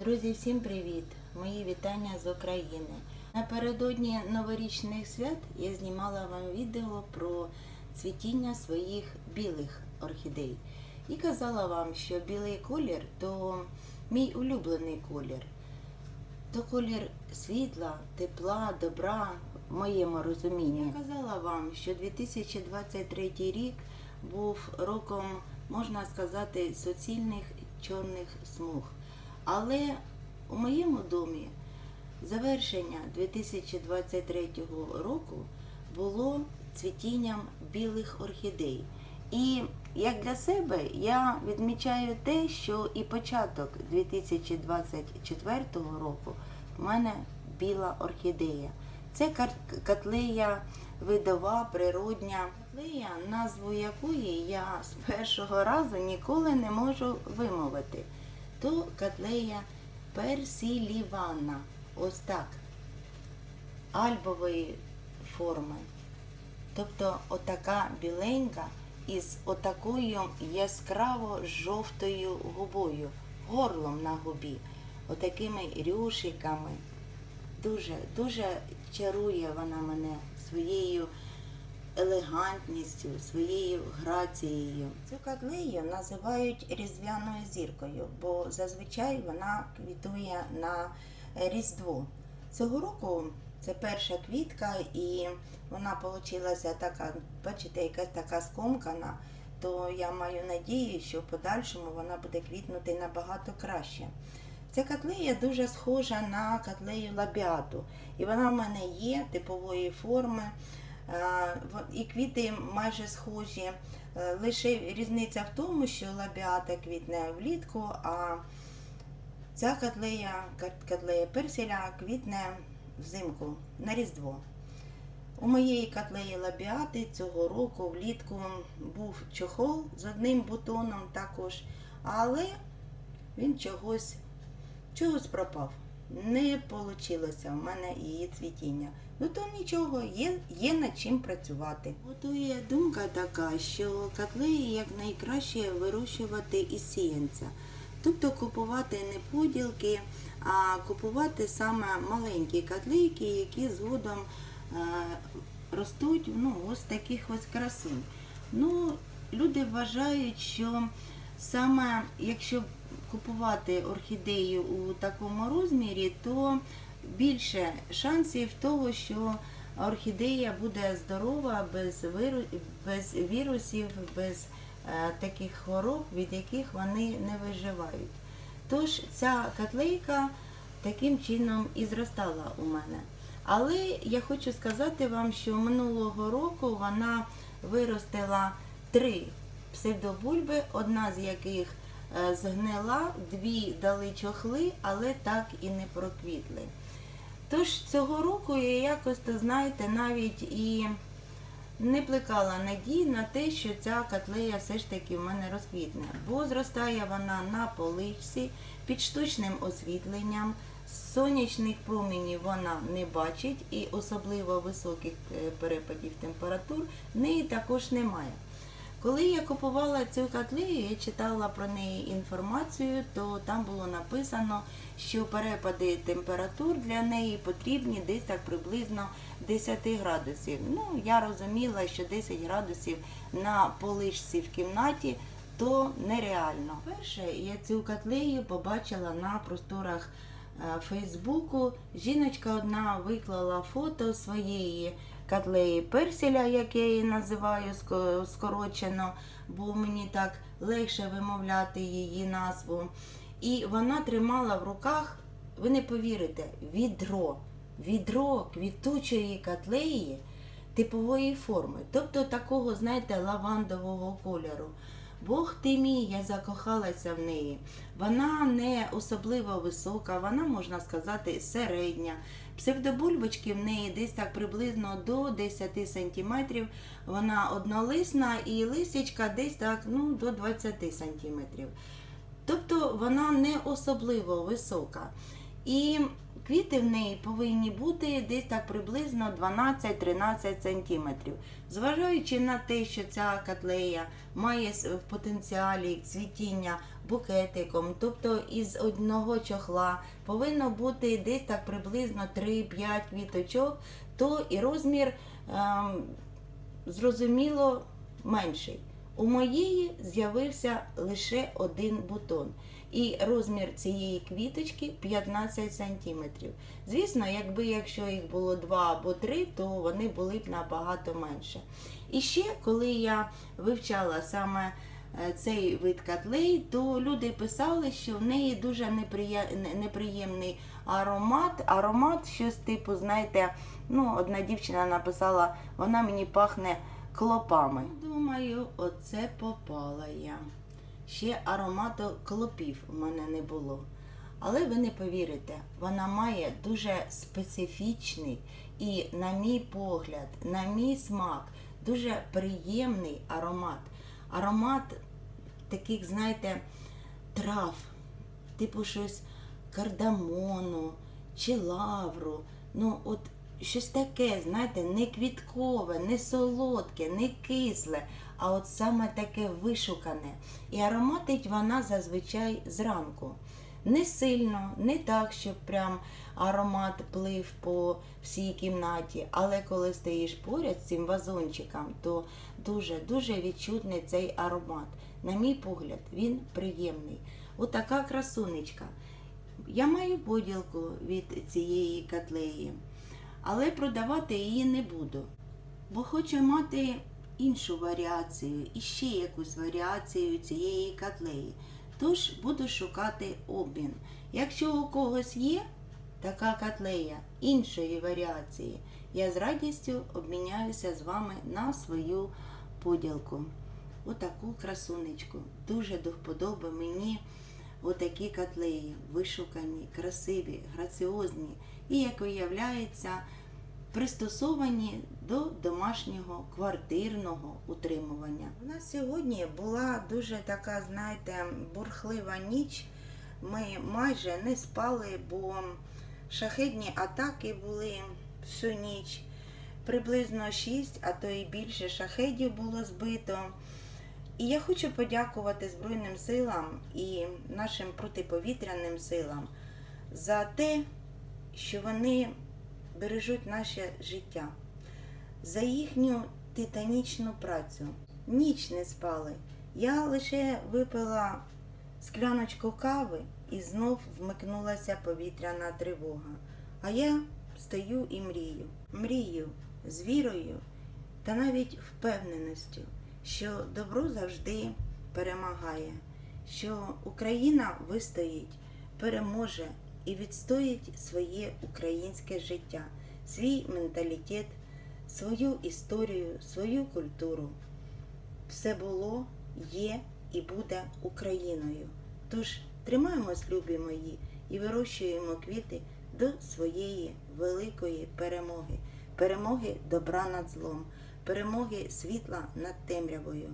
Друзі, всім привіт! Мої вітання з України. Напередодні новорічних свят я знімала вам відео про цвітіння своїх білих орхідей. І казала вам, що білий колір то мій улюблений колір. То колір світла, тепла, добра, в моєму розумінні. Я казала вам, що 2023 рік був роком, можна сказати, суцільних чорних смуг. Але у моєму домі завершення 2023 року було цвітінням білих орхідей. І як для себе я відмічаю те, що і початок 2024 року в мене біла орхідея. Це котлея видова, природня. Котлея, назву якої я з першого разу ніколи не можу вимовити. То котлея персилівана. Ось так. Альбової форми. Тобто отака біленька із отакою яскраво жовтою губою, горлом на губі, отакими рюшиками. Дуже, дуже чарує вона мене своєю елегантністю, своєю грацією. Цю котлею називають різдвяною зіркою, бо зазвичай вона квітує на Різдво. Цього року це перша квітка, і вона вийшла така, бачите, якась така скомкана, то я маю надію, що в подальшому вона буде квітнути набагато краще. Ця котлея дуже схожа на котлею лабіату. І вона в мене є типової форми. Е, І квіти майже схожі. Е, Лише різниця в тому, що лабіата квітне влітку, а ця котлея, котлея персиля квітне взимку на Різдво. У моєї котлеї лабіати цього року влітку був чохол з одним бутоном також, але він чогось, чогось пропав. Не вийшло в мене її цвітіння. Ну то нічого, є, є над чим працювати. Готує думка така, що котлеї якнайкраще вирощувати із сіянця. Тобто купувати не поділки, а купувати саме маленькі котлейки, які згодом е, ростуть ну, ось таких ось красунь. Ну, люди вважають, що саме якщо купувати орхідею у такому розмірі, то більше шансів того, що орхідея буде здорова, без, виру... без вірусів, без е, таких хвороб, від яких вони не виживають. Тож ця котлейка таким чином і зростала у мене. Але я хочу сказати вам, що минулого року вона виростила три псевдобульби, одна з яких е, згнила, дві дали чохли, але так і не проквітли. Тож цього року я якось, то знаєте, навіть і не плекала надій на те, що ця котлея все ж таки в мене розквітне, бо зростає вона на поличці під штучним освітленням. Сонячних променів вона не бачить і особливо високих е, перепадів температур в неї також немає. Коли я купувала цю котлею, я читала про неї інформацію, то там було написано, що перепади температур для неї потрібні десь так приблизно 10 градусів. Ну, я розуміла, що 10 градусів на полишці в кімнаті то нереально. Перше, я цю котлею побачила на просторах е, Фейсбуку. Жіночка одна виклала фото своєї котлеї персиля, як я її називаю скорочено, бо мені так легше вимовляти її назву. І вона тримала в руках, ви не повірите, відро. Відро квітучої котлеї типової форми, тобто такого, знаєте, лавандового кольору. Бог ти мій, я закохалася в неї. Вона не особливо висока, вона, можна сказати, середня. Псевдобульбочки в неї десь так приблизно до 10 см. Вона однолисна і лисячка десь так ну, до 20 см. Тобто вона не особливо висока. І квіти в неї повинні бути десь так приблизно 12-13 см. Зважаючи на те, що ця котлея має в потенціалі цвітіння букетиком, тобто із одного чохла повинно бути десь так приблизно 3-5 квіточок, то і розмір ем, зрозуміло менший. У моєї з'явився лише один бутон. І розмір цієї квіточки 15 см. Звісно, якби якщо їх було два або три, то вони були б набагато менше. І ще, коли я вивчала саме е, цей вид котлей, то люди писали, що в неї дуже неприємний аромат. Аромат, щось типу, знаєте, ну, одна дівчина написала, вона мені пахне клопами. Думаю, оце попала я. Ще аромату клопів у мене не було. Але ви не повірите, вона має дуже специфічний і, на мій погляд, на мій смак, дуже приємний аромат. Аромат таких, знаєте, трав, типу щось кардамону чи лавру. Ну, от щось таке, знаєте, не квіткове, не солодке, не кисле, а от саме таке вишукане. І ароматить вона зазвичай зранку. Не сильно, не так, щоб прям аромат плив по всій кімнаті, але коли стоїш поряд з цим вазончиком, то дуже-дуже відчутний цей аромат. На мій погляд, він приємний. Отака красунечка. Я маю поділку від цієї котлеї, але продавати її не буду, бо хочу мати іншу варіацію і ще якусь варіацію цієї котлеї. Тож буду шукати обмін. Якщо у когось є така котлея іншої варіації, я з радістю обміняюся з вами на свою поділку. Отаку красунечку. Дуже до вподоби мені отакі котлеї, вишукані, красиві, граціозні і, як виявляється, пристосовані до домашнього квартирного утримування. У нас сьогодні була дуже така, знаєте, бурхлива ніч. Ми майже не спали, бо шахедні атаки були всю ніч. Приблизно 6, а то і більше шахедів було збито. І я хочу подякувати Збройним силам і нашим протиповітряним силам за те, що вони бережуть наше життя, за їхню титанічну працю. Ніч не спали. Я лише випила скляночку кави і знов вмикнулася повітряна тривога. А я стою і мрію. Мрію з вірою та навіть впевненістю, що добро завжди перемагає, що Україна вистоїть, переможе і відстоїть своє українське життя, свій менталітет, свою історію, свою культуру. Все було, є і буде Україною. Тож тримаємось, любі мої, і вирощуємо квіти до своєї великої перемоги, перемоги добра над злом, перемоги світла над темрявою.